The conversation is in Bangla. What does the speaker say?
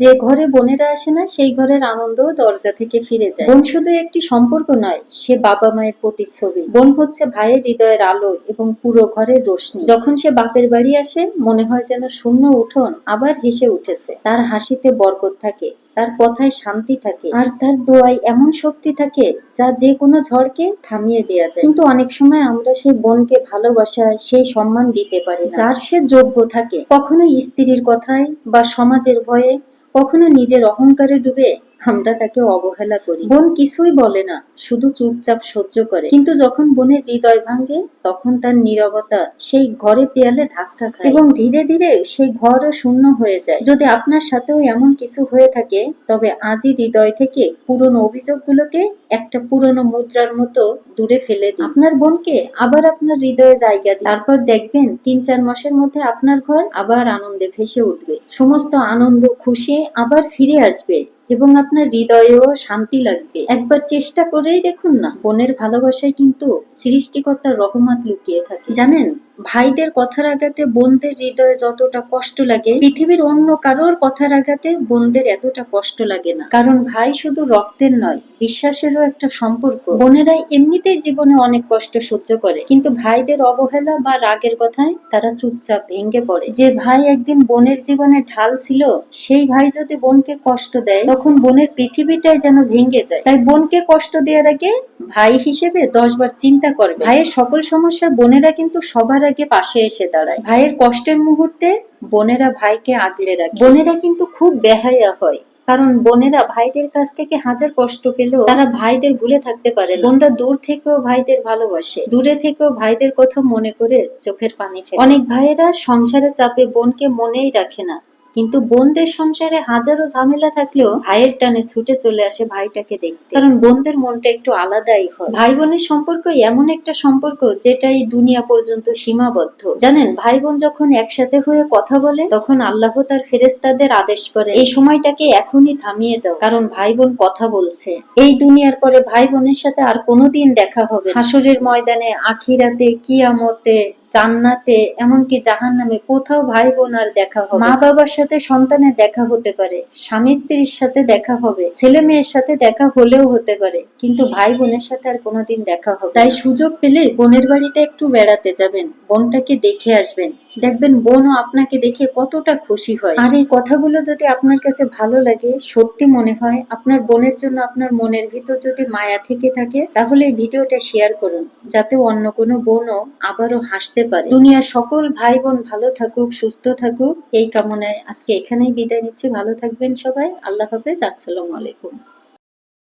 যে ঘরে বোনেরা আসে না, সেই ঘরের আনন্দ দরজা থেকে ফিরে যায়। বোন শুধু একটি সম্পর্ক নয়, সে বাবা মায়ের প্রতিচ্ছবি। বোন হচ্ছে ভাইয়ের হৃদয়ের আলো এবং পুরো ঘরের রোশনি। যখন সে বাপের বাড়ি আসে, মনে হয় যেন শূন্য উঠোন আবার হেসে উঠেছে। তার হাসিতে বরকত থাকে। তার কথায় শান্তি থাকে। আর তার দোয়ায় এমন শক্তি থাকে যা যে কোনো ঝড়কে থামিয়ে দেওয়া যায়। কিন্তু অনেক সময় আমরা সেই বোনকে ভালোবাসা সেই সম্মান দিতে পারি যার সে যোগ্য থাকে। কখনো স্ত্রীর কথায় বা সমাজের ভয়ে, কখনো নিজের অহংকারে ডুবে আমরা তাকে অবহেলা করি। বোন কিছুই বলে না শুধু চুপচাপ সহ্য করে। কিন্তু যখন বোনের হৃদয় ভাঙে তখন তার নীরবতা সেই ঘরের দেয়ালে ধাক্কা খায়। এবং ধীরে ধীরে সেই ঘরও শূন্য হয়ে যায়। যদি আপনার সাথেও এমন কিছু হয়ে থাকে তবে আজই হৃদয় থেকে পুরনো অভিযোগগুলোকে একটা পুরনো মুদ্রার মতো দূরে ফেলে দিন। আপনার বোনকে আবার আপনার হৃদয়ে জায়গা দিন। তারপর দেখবেন তিন চার মাসের মধ্যে আপনার ঘর আবার আনন্দে ভেসে উঠবে। সমস্ত আনন্দ খুশি আবার ফিরে আসবে। এবং আপনার হৃদয়েও শান্তি লাগবে। একবার চেষ্টা করেই দেখুন না বোনের ভালোবাসায় কিন্তু সৃষ্টিকর্তার রহমত লুকিয়ে থাকে। জানেন ভাইদের কথার আঘাতে বোনদের হৃদয়ে যতটা কষ্ট লাগে, পৃথিবীর অন্য কারোর কথার আঘাতে বোনদের এতটা কষ্ট লাগে না। কারণ ভাই শুধু রক্তের নয়, বিশ্বাসেরও একটা সম্পর্ক। বোনেরা এমনিতেই জীবনে অনেক কষ্ট সহ্য করে, কিন্তু ভাইদের অবহেলা বা রাগের কথায় তারা চুপচাপ ভেঙে পড়ে। যে ভাই একদিন বোনের জীবনে ঢাল ছিল, সেই ভাই যদি বোনকে কষ্ট দেয়, তখন বোনের পৃথিবীটাই যেন ভেঙে যায়। তাই বোনকে কষ্ট দেওয়ার আগে ভাই হিসেবে দশবার চিন্তা করবে। ভাইয়ের সকল সমস্যা বোনেরা কিন্তু সবার আগে পাশে এসে দাঁড়ায়। ভাইয়ের কষ্টের মুহূর্তে বোনেরা ভাইকে আগলে রাখে। বোনেরা কিন্তু খুব বেহায়া হয়, কারণ বোনেরা ভাইদের কাছ থেকে হাজার কষ্ট পেলেও তারা ভাইদের ভুলে থাকতে পারে। বোনরা দূর থেকেও ভাইদের ভালোবাসে, দূরে থেকেও ভাইদের কথা মনে করে চোখের পানি ফেলে। অনেক ভাইয়েরা সংসারে চাপে বোনকে মনেই রাখে না। কিন্তু বোনদের সংসারে হাজারো ঝামেলা থাকলেও ভাইয়ের টানে ছুটে চলে আসে ভাইটাকে দেখতে। কারণ বোনদের মনটা একটু আলাদাই হয়। ভাই বোনের সম্পর্ক এমন একটা সম্পর্ক যেটা এই দুনিয়া পর্যন্ত সীমাবদ্ধ। জানেন ভাই বোন যখন একসাথে হয়ে কথা বলে, তখন আল্লাহ তার ফেরেস্তাদের আদেশ করে, এই সময়টাকে এখনই থামিয়ে দাও, কারণ ভাই বোন কথা বলছে। এই দুনিয়ার পরে ভাই বোনের সাথে আর কোনোদিন দেখা হবে। হাসরের ময়দানে, আখিরাতে, কিয়ামতে জান্নাতে, এমনকি জাহান নামে কোথাও ভাই বোন আর দেখা হবে। মা বাবার সাথে সন্তানের দেখা হতে পারে, স্বামী স্ত্রীর সাথে দেখা হবে, ছেলে মেয়ের সাথে দেখা হলেও হতে পারে, কিন্তু ভাই বোনের সাথে আর কোনোদিন দেখা হবে তাই সুযোগ পেলে বোনের বাড়িতে একটু বেড়াতে যাবেন, বোনটাকে দেখে আসবেন। দেখবেন বোনও আপনাকে দেখে কতটা খুশি হয়। আর এই কথাগুলো যদি আপনার কাছে ভালো লাগে, সত্যি মনে হয়, আপনার বোনের জন্য আপনার মনের ভিতর যদি মায়া থেকে থাকে, তাহলে এই ভিডিওটা শেয়ার করুন, যাতে অন্য কোনো বোনও আবারও হাসতে পারে। দুনিয়ার সকল ভাই বোন ভালো থাকুক, সুস্থ থাকুক। এই কামনায় আজকে এখানেই বিদায় নিচ্ছি। ভালো থাকবেন সবাই। আল্লাহ হাফেজ। আসসালামু আলাইকুম।